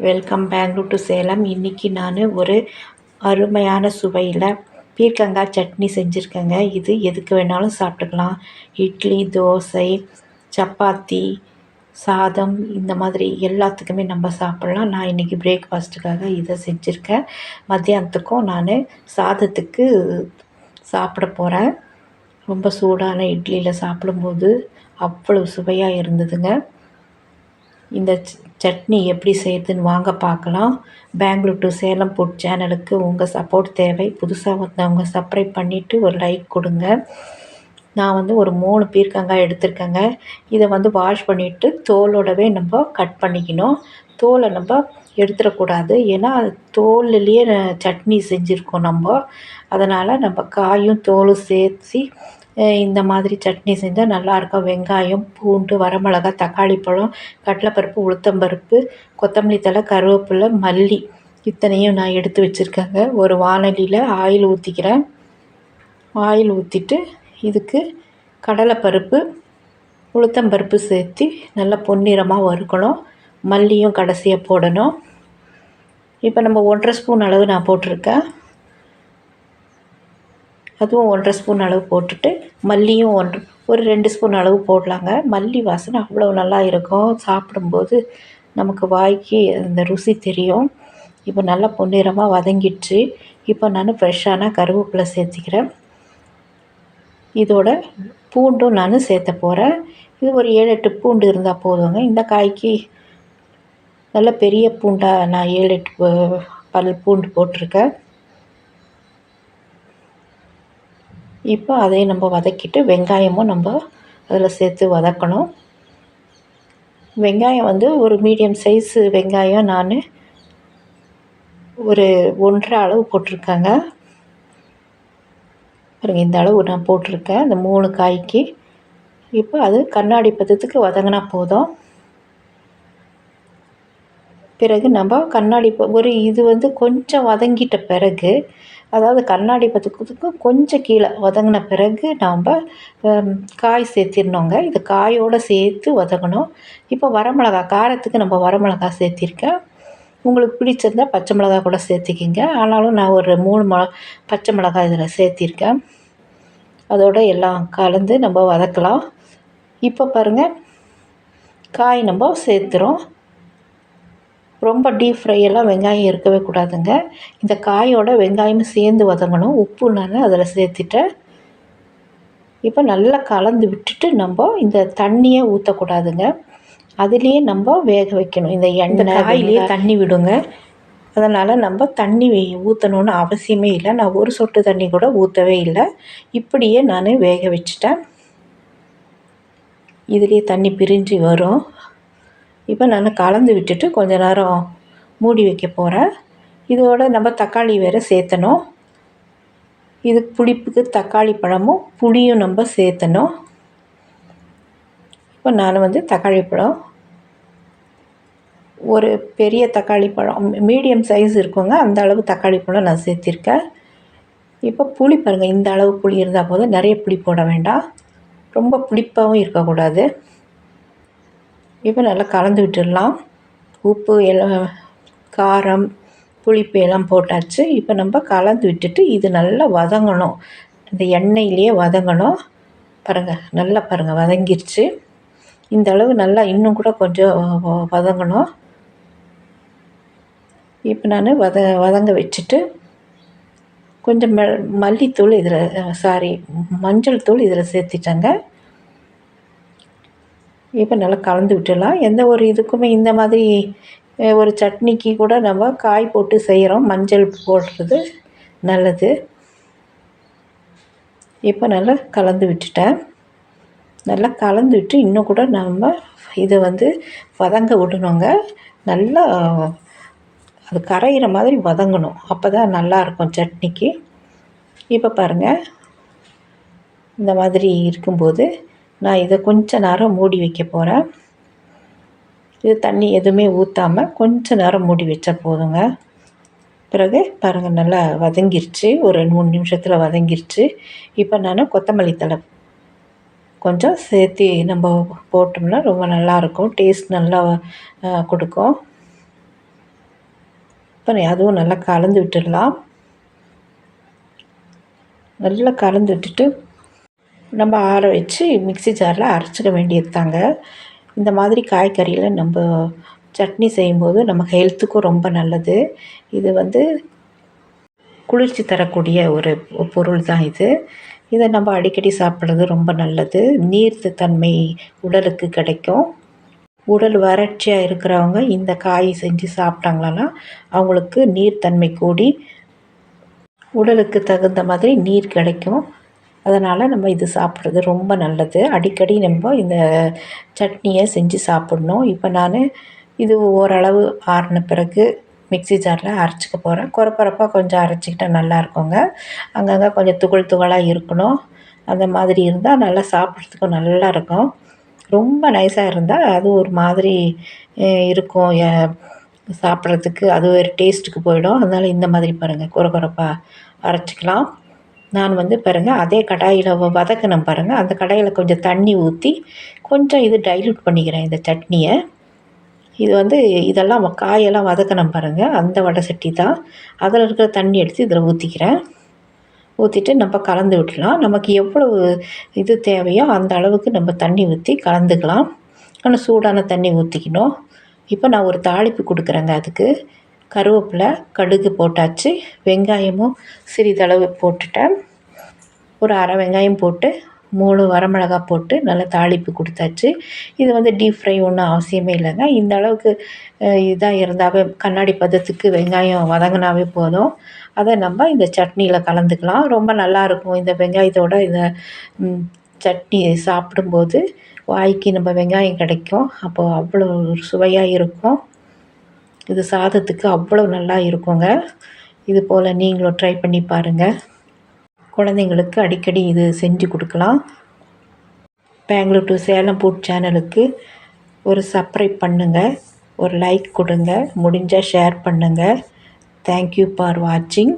Welcome Bangalore to Salem இன்றைக்கி நான் ஒரு அருமையான சுவையில் பீர்க்கங்காய் சட்னி செஞ்சுருக்கேங்க. இது எதுக்கு வேணாலும் சாப்பிட்டுக்கலாம். இட்லி தோசை சப்பாத்தி சாதம் இந்த மாதிரி எல்லாத்துக்குமே நம்ம சாப்பிட்லாம். நான் இன்றைக்கி பிரேக்ஃபாஸ்ட்டுக்காக இதை செஞ்சுருக்கேன். மத்தியானத்துக்கும் நான் சாதத்துக்கு சாப்பிட போகிறேன் ரொம்ப சூடான இட்லியில் சாப்பிடும்போது அவ்வளோ சுவையாக இருந்ததுங்க. இந்த சட்னி எப்படி செய்யுதுன்னு வாங்க பார்க்கலாம். பெங்களூர் டு சேலம் ஃபுட் சேனலுக்கு உங்கள் சப்போர்ட் தேவை. புதுசாக வந்தவங்க சப்ஸ்கிரைப் பண்ணிவிட்டு ஒரு லைக் கொடுங்க. நான் வந்து ஒரு மூணு பீர்க்கங்காய் எடுத்திருக்கேங்க. இதை வந்து வாஷ் பண்ணிவிட்டு தோலோடவே நம்ம கட் பண்ணிக்கணும். தோலை நம்ம எடுத்துடக்கூடாது. ஏன்னா தோல்லையே சட்னி செஞ்சுருக்கோம் நம்ம. அதனால் நம்ம காயும் தோலும் சேர்த்து இந்த மாதிரி சட்னி செஞ்சால் நல்லாயிருக்கும். வெங்காயம் பூண்டு வரமிளகா தக்காளி பழம் கடலைப்பருப்பு உளுத்தம்பருப்பு கொத்தமல்லி தழை கருவேப்பிலை மல்லி இத்தனையும் நான் எடுத்து வச்சுருக்கேங்க. ஒரு வானலியில் ஆயில் ஊற்றிக்கிறேன் ஆயில் ஊற்றிட்டு இதுக்கு கடலைப்பருப்பு உளுத்தம்பருப்பு சேர்த்து நல்லா பொன்னிறமாக வறுக்கணும். மல்லியும் கடைசியாக போடணும். இப்போ நம்ம ஒன்றரை ஸ்பூன் அளவு நான் போட்டிருக்கேன். அதுவும் ஒன்றரை ஸ்பூன் அளவு போட்டுட்டு மல்லியும் ஒன்று ஒரு ரெண்டு ஸ்பூன் அளவு போடலாங்க. மல்லி வாசனை அவ்வளோ நல்லா இருக்கும். சாப்பிடும்போது நமக்கு வாய்க்கு அந்த ருசி தெரியும். இப்போ நல்லா பொன்னிறமாக வதங்கிடுச்சு. இப்போ நான் ஃப்ரெஷ்ஷான கருவேப்பிலை சேர்த்திக்கிறேன். இதோட பூண்டும் நான் சேர்த்த போகிறேன் இது ஒரு ஏழு எட்டு பூண்டு இருந்தால் போதுங்க. இந்த காய்க்கு நல்ல பெரிய பூண்டாக நான் ஏழு எட்டு பல் பூண்டு போட்டிருக்கேன். இப்போ அதையும் நம்ம வதக்கிட்டு வெங்காயமும் நம்ம அதில் சேர்த்து வதக்கணும். வெங்காயம் வந்து ஒரு மீடியம் சைஸு வெங்காயம் நான் ஒரு ஒன்றரை அளவு போட்டிருக்கேங்க. பாருங்க இந்த அளவு நான் போட்டிருக்கேன். இந்த மூணு காய்க்கு. இப்போ அது கண்ணாடி பதத்துக்கு வதங்கினா போதும். பிறகு நம்ம கண்ணாடி ஒரு இது வந்து கொஞ்சம் வதங்கிட்ட பிறகு அதாவது கண்ணாடி பதத்துக்கு கொஞ்சம் கீழே வதங்கின பிறகு நாம் காய் சேர்த்திடணுங்க. இது காயோடு சேர்த்து வதங்கணும். இப்போ வரமிளகா காரத்துக்கு நம்ம வரமிளகா சேர்த்திருக்கேன். உங்களுக்கு பிடிச்சிருந்தால் பச்சை மிளகா கூட சேர்த்திக்கிங்க. ஆனாலும் நான் ஒரு மூணு மிள பச்சை மிளகா இதில் சேர்த்திருக்கேன். அதோடு எல்லாம் கலந்து நம்ம வதக்கலாம். இப்போ பாருங்கள் காய் நம்ம சேர்த்துறோம். ரொம்ப டீப் ஃப்ரை எல்லாம் வெங்காயம் இருக்கவே கூடாதுங்க. இந்த காயோட வெங்காயமும் சேர்ந்து வதங்கணும். உப்பு நான் அதில் சேர்த்துட்டேன். இப்போ நல்லா கலந்து விட்டுட்டு நம்ம இந்த தண்ணியை ஊற்றக்கூடாதுங்க அதுலேயே நம்ம வேக வைக்கணும். இந்த எண்ணெய் காயிலேயே தண்ணி விடுங்க. அதனால் நம்ம தண்ணி ஊற்றணுன்னு அவசியமே இல்லை. நான் ஒரு சொட்டு தண்ணி கூட ஊற்றவே இல்லை. இப்படியே நான் வேக வச்சுட்டேன். இதுலேயே தண்ணி பிரிஞ்சு வரும். இப்போ நான் கலந்து விட்டுட்டு கொஞ்ச நேரம் மூடி வைக்க போகிறேன் இதோட நம்ம தக்காளி வேறு சேர்த்தணும். இது புளிப்புக்கு தக்காளி பழமும் புளியும் நம்ம சேர்த்தணும். இப்போ நான் வந்து தக்காளி பழம். ஒரு பெரிய தக்காளி பழம் மீடியம் சைஸ் இருக்குங்க. அந்த அளவு தக்காளி பழம் நான் சேர்த்திருக்கேன். இப்போ புளி பாருங்கள் இந்த அளவு புளி இருந்தால் போதும். நிறைய புளி போட வேண்டாம். ரொம்ப புளிப்பாகவும் இருக்கக்கூடாது. இப்போ நல்லா கலந்து விட்டுடலாம். உப்பு எல்லாம் காரம் புளிப்பு எல்லாம் போட்டாச்சு. இப்போ நம்ம கலந்து விட்டுட்டு இது நல்லா வதங்கணும். இந்த எண்ணெயிலேயே வதங்கணும். பாருங்கள் நல்லா பாருங்கள் வதங்கிருச்சு. இந்த அளவு நல்லா இன்னும் கூட கொஞ்சம் வதங்கணும். இப்போ நான் வத வதங்க வச்சுட்டு கொஞ்சம் மெ மல்லித்தூள் இதில் சாரி மஞ்சள் தூள் இதில் சேர்த்திட்டேங்க. இப்போ நல்லா கலந்து விட்டுடலாம். எந்த ஒரு இதுக்குமே இந்த மாதிரி ஒரு சட்னிக்கு கூட நம்ம காய் போட்டு செய்கிறோம் மஞ்சள் போடுறது நல்லது. இப்போ நல்லா கலந்து விட்டுட்டேன். நல்லா கலந்து விட்டு இன்னும் கூட நம்ம இதை வந்து வதங்க விடணுங்க. நல்லா அது கரையிற மாதிரி வதங்கணும். அப்போ தான் நல்லாயிருக்கும் சட்னிக்கு. இப்போ பாருங்கள் இந்த மாதிரி இருக்கும்போது நான் இதை கொஞ்ச நேரம் மூடி வைக்க போகிறேன் இது தண்ணி எதுவுமே ஊற்றாமல் கொஞ்ச நேரம் மூடி வச்சா போதுங்க. பிறகு பாருங்கள் நல்லா வதங்கிருச்சு. ஒரு ரெண்டு மூணு நிமிஷத்தில் வதங்கிருச்சு. இப்போ நான் கொத்தமல்லி தழை கொஞ்சம் சேர்த்து நம்ம போட்டோம்னா ரொம்ப நல்லாயிருக்கும் டேஸ்ட் நல்லா கொடுக்கும். இப்போ அதுவும் நல்லா கலந்து விட்டுடலாம். நல்லா கலந்து விட்டுட்டு நம்ம ஆற வச்சு மிக்ஸி ஜாரில் அரைச்சிக்க வேண்டியது தாங்க. இந்த மாதிரி காய்கறியில் நம்ம சட்னி செய்யும்போது நம்ம ஹெல்த்துக்கும் ரொம்ப நல்லது. இது வந்து குளிர்ச்சி தரக்கூடிய ஒரு பொருள் தான் இது. இதை நம்ம அடிக்கடி சாப்பிட்றது ரொம்ப நல்லது. நீர்த்து தன்மை உடலுக்கு கிடைக்கும். உடல் வறட்சியாக இருக்கிறவங்க இந்த காய் செஞ்சு சாப்பிட்டாங்களா அவங்களுக்கு நீர்த்தன்மை கூடி உடலுக்கு தகுந்த மாதிரி நீர் கிடைக்கும். அதனால் நம்ம இது சாப்பிட்றது ரொம்ப நல்லது. அடிக்கடி நம்ம இந்த சட்னியை செஞ்சு சாப்பிட்ணும். இப்போ நான் இது ஓரளவு ஆறின பிறகு மிக்ஸி ஜாரில் அரைச்சிக்க போகிறேன் குறப்பறப்பாக கொஞ்சம் அரைச்சிக்கிட்டா நல்லா இருக்குங்க. அங்கங்கே கொஞ்சம் துகள் துகளாக இருக்கணும். அந்த மாதிரி இருந்தால் நல்லா சாப்பிட்றதுக்கும் நல்லா இருக்கும். ரொம்ப நைஸாக இருந்தால் அது ஒரு மாதிரி இருக்கும். சாப்பிட்றதுக்கு அது ஒரு டேஸ்ட்டுக்கு போயிடும். அதனால் இந்த மாதிரி பாருங்கள் கொர குறப்பாக அரைச்சிக்கலாம். நான் வந்து பாருங்கள் அதே கடாயில் வதக்கினேன் பாருங்கள் அந்த கடாயில் கொஞ்சம் தண்ணி ஊற்றி கொஞ்சம் இது டைல்யூட் பண்ணிக்கிறேன் இந்த சட்னியை. இது வந்து இதெல்லாம் காயெல்லாம் வதக்கினேன் பாருங்கள் அந்த வடை சட்டி தான். அதில் இருக்கிற தண்ணி எடுத்து இதில் ஊற்றிக்கிறேன் ஊற்றிட்டு நம்ம கலந்து விட்டுலாம் நமக்கு எவ்வளவு இது தேவையோ அந்த அளவுக்கு நம்ம தண்ணி ஊற்றி கலந்துக்கலாம். ஆனால் சூடான தண்ணி ஊற்றிக்கணும் இப்போ நான் ஒரு தாளிப்பு கொடுக்குறேங்க அதுக்கு. கருவேப்பிலை கடுகு போட்டாச்சு. வெங்காயமும் சிறிதளவு போட்டுட்டேன். ஒரு அரை வெங்காயம் போட்டு மூணு வரமிளகா போட்டு நல்லா தாளிப்பு கொடுத்தாச்சு. இது வந்து டீப் ஃப்ரை ஒன்றும் அவசியமே இல்லைங்க. இந்த அளவுக்கு இதாக இருந்தாவே கண்ணாடி பதத்துக்கு வெங்காயம் வதங்கினாவே போதும். அதை நம்ம இந்த சட்னியில் கலந்துக்கலாம். ரொம்ப நல்லாயிருக்கும் இந்த வெங்காயத்தோட இந்த சட்னி சாப்பிடும்போது வாய்க்கு நம்ம வெங்காயம் கிடைக்கும். அப்போது அவ்வளோ சுவையாக இருக்கும். இது சாதத்துக்கு அவ்வளோ நல்லா இருக்குங்க. இது போல் நீங்களும் ட்ரை பண்ணி பாருங்கள் குழந்தைங்களுக்கு அடிக்கடி இது செஞ்சு கொடுக்கலாம். பெங்களூர் டு சேலம் ஃபுட் சேனலுக்கு ஒரு சப்ஸ்கிரைப் பண்ணுங்கள் ஒரு லைக் கொடுங்க. முடிஞ்சால் ஷேர் பண்ணுங்கள் தேங்க்யூ ஃபார் வாட்சிங்